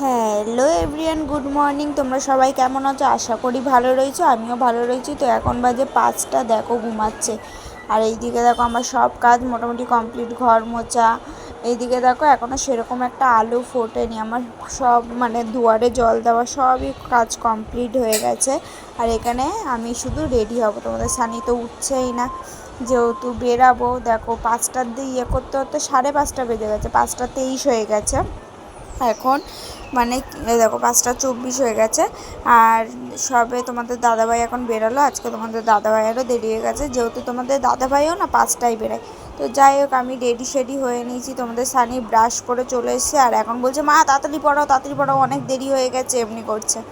Hello everyone good morning তোমরা সবাই কেমন আছো? আশা করি ভালো রয়েছো, আমিও ভালো রয়েছি। তো এখন বাজে পাঁচটা, দেখো ঘুমাচ্ছে। আর এইদিকে দেখো আমার সব কাজ মোটামুটি কমপ্লিট ঘর মোছা। এইদিকে দেখো এখনও সেরকম একটা আলু ফোটেনি। আমার সব মানে দুয়ারে জল দেওয়া সবই কাজ কমপ্লিট হয়ে গেছে। আর এখানে আমি শুধু রেডি হব। তোমাদের সানি তো উঠছেই না। যেহেতু বেরাবো, দেখো পাঁচটার দিয়ে ইয়ে করতে করতে সাড়ে পাঁচটা বেজে গেছে, পাঁচটা তেইশ হয়ে গেছে। এখন মানে দেখো, পাঁচটা চব্বিশ হয়ে গেছে। আর সবে তোমাদের দাদাভাই এখন বেরোলো, আজকে তোমাদের দাদাভাইয়েরও দেরি হয়ে গেছে। যেহেতু তোমাদের দাদাভাইও না, পাঁচটায় বেরোয়। তো যাই হোক, আমি রেডি শেডি হয়ে নিয়েছি, তোমাদের সানি ব্রাশ করে চলে এসেছে। আর এখন বলছে, মা, তাড়াতাড়ি পড়াও তাড়াতাড়ি পড়াও, অনেক দেরি হয়ে গেছে, এমনি করছে।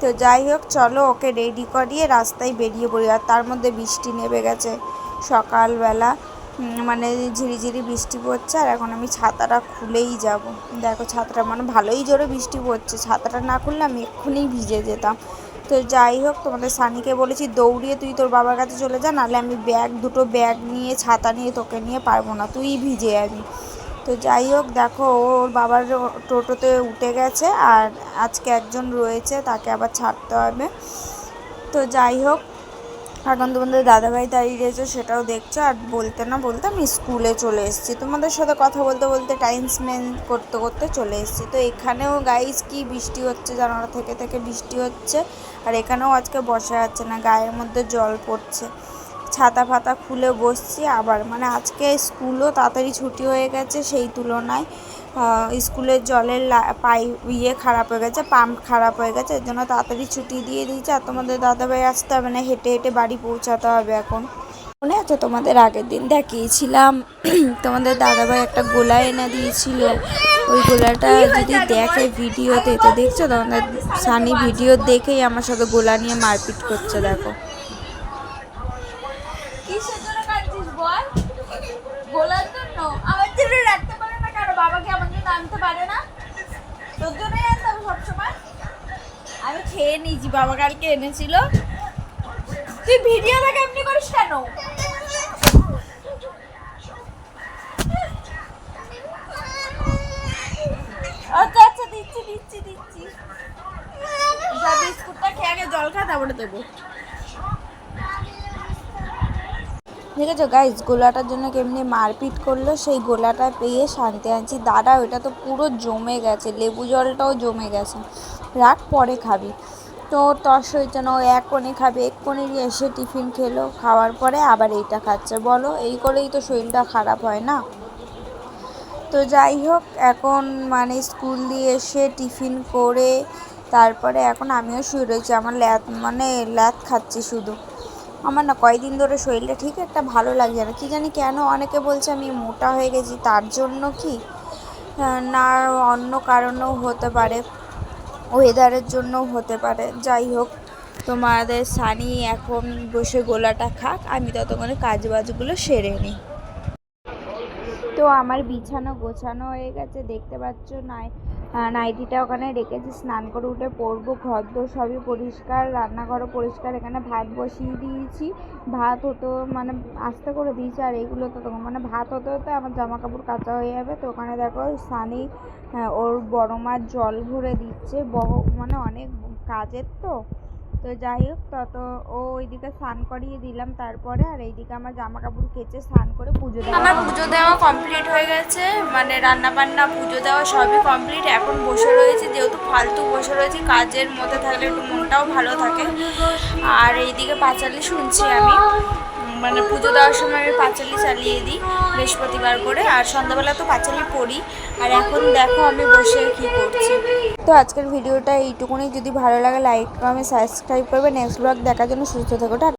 তো যাই হোক, চলো ওকে রেডি করিয়ে রাস্তায় বেরিয়ে পড়ি। আর তার মধ্যে বৃষ্টি নেমে গেছে সকালবেলা। মানে ঝিরিঝিরি বৃষ্টি পড়ছে আর এখন আমি ছাতাটা খুলেই যাব। দেখো ছাতাটা মানে ভালোই জোরে বৃষ্টি পড়ছে। ছাতাটা না খুললে আমি এক্ষুনি ভিজে যেতাম। তো যাই হোক, তোমাদের সানিকে বলেছি, দৌড়িয়ে তুই তোর বাবার কাছে চলে যা, নাহলে আমি ব্যাগ, দুটো ব্যাগ নিয়ে, ছাতা নিয়ে তোকে নিয়ে পারব না। তুই ভিজে যাবি তো যাই হোক, দেখো, ওর বাবার টোটোতে উঠে গেছে আর আজকে একজন রয়েছে, তাকে আবার ছাড়তে হবে। তো যাই হোক এখন তোমাদের দাদাভাই দাঁড়িয়ে রয়েছে সেটাও দেখছ। আর বলতে না বলতে আমি স্কুলে চলে এসেছি। তোমাদের সাথে কথা বলতে বলতে টাইম স্পেন্ড করতে করতে চলে এসেছি। তো এখানেও গাইজ কি বৃষ্টি হচ্ছে জানালা থেকে থেকে বৃষ্টি হচ্ছে। আর এখানেও আজকে বসা যাচ্ছে না, গায়ের মধ্যে জল পড়ছে। ছাতা ফাতা খুলে বসছি আবার। মানে আজকে স্কুলও তাড়াতাড়ি ছুটি হয়ে গেছে সেই তুলনায়। স্কুলের জলের পাইপ ইয়ে খারাপ হয়ে গেছে, পাম্প খারাপ হয়ে গেছে, এর জন্য তাড়াতাড়ি ছুটি দিয়ে দিয়েছে। আর তোমাদের দাদাভাই আসতে হবে না, হেঁটে হেঁটে বাড়ি পৌঁছাতে হবে এখন। মনে আছে তোমাদের আগের দিন? দেখিয়েছিলাম। তোমাদের দাদাভাই একটা গোলা এনে দিয়েছিল। ওই গোলাটা যদি দেখে ভিডিওতে, তো দেখছ তোমাদের সানি ভিডিও দেখেই আমার সাথে গোলা নিয়ে মারপিট করছে, দেখো কিসের জন্য কাঁদছিস বল বলার জন্য আমার জন্য রাখতে পারে না কারও বাবাকে আমার জন্য আনতে পারে না? তোর জন্যই আনতে হবে সবসময়। আমি খেয়ে নিয়েছি, বাবা কালকে এনেছিল। তুই ভিডিও দেখে এমনি করিস কেন? আচ্ছা আচ্ছা দিচ্ছি দিচ্ছি দিচ্ছি। যা বিস্কুটটা খেয়ে আগে জল খা, তারপরে দেবো। দেখেছ গাইজ গোলাটার জন্য কেমনি মারপিট করল, সেই গোলাটা পেয়ে শান্তি আনছি। দাদা ওটা তো পুরো জমে গেছে, লেবু জলটাও জমে গেছে। রাখ, পরে খাবি। তো তস হয়েছে না এক কোণে খাবে এক কোণে এসে টিফিন খেলো, খাওয়ার পরে আবার এইটা খাচ্ছে। বলো, এই করেই তো শরীরটা খারাপ হয় না? তো যাই হোক, এখন মানে স্কুল দিয়ে এসে টিফিন করে, তারপরে এখন আমিও শুয়ে রয়েছি। আমার ল্যাথ মানে ল্যাদ খাচ্ছি শুধু। আমার না কয়েকদিন ধরে শরীরটা ঠিক একটা ভালো লাগছে না। কী জানি কেন অনেকে বলছে আমি মোটা হয়ে গেছি, তার জন্য কি? না, অন্য কারণেও হতে পারে ওয়েদারের জন্যও হতে পারে। যাই হোক, তোমাদের সানি এখন বসে গোলাটা খাক, আমি ততক্ষণে কাজ বাজগুলো সেরে নিই তো আমার বিছানো গোছানো হয়ে গেছে, দেখতে পাচ্ছ নাই? নাইটিটা ওখানে রেখেছি স্নান করে উঠে পরবো, ঘর দোর সবই পরিষ্কার রান্নাঘরও পরিষ্কার, এখানে ভাত বসিয়ে দিয়েছি। ভাত হতো মানে আস্তে করে দিয়েছি, আর এগুলো তো তখন মানে ভাত হতে হতে আমার জামা কাপড় কাচা হয়ে যাবে, তো ওখানে দেখো সানি ওর বড় মার জল ভরে দিচ্ছে বহ মানে অনেক কাজের তো। তো যাই হোক তত ও ওইদিকে স্নান করিয়ে দিলাম তারপরে আর এইদিকে আমার জামা কাপড় কেচে স্নান করে পুজো দেওয়া আমার পুজো দেওয়া কমপ্লিট হয়ে গেছে মানে রান্না বান্না পুজো দেওয়া সবই কমপ্লিট এখন বসে রয়েছে যেহেতু ফালতু বসে রয়েছি কাজের মধ্যে থাকলে একটু মনটাও ভালো থাকে। আর এইদিকে পাঁচালি শুনছি আমি। মানে পুজো দেওয়ার সময় আমি পাঁচালি চালিয়ে দিই বৃহস্পতিবার করে, আর সন্ধ্যাবেলা তো পাঁচালি পড়ি। আর এখন দেখো আমি বসে কি করছি। তো আজকের ভিডিওটা এইটুকুনি। যদি ভালো লাগে লাইক কমেন্ট সাবস্ক্রাইব করবে। নেক্সট ব্লগ দেখার জন্য সুস্থ থেকো।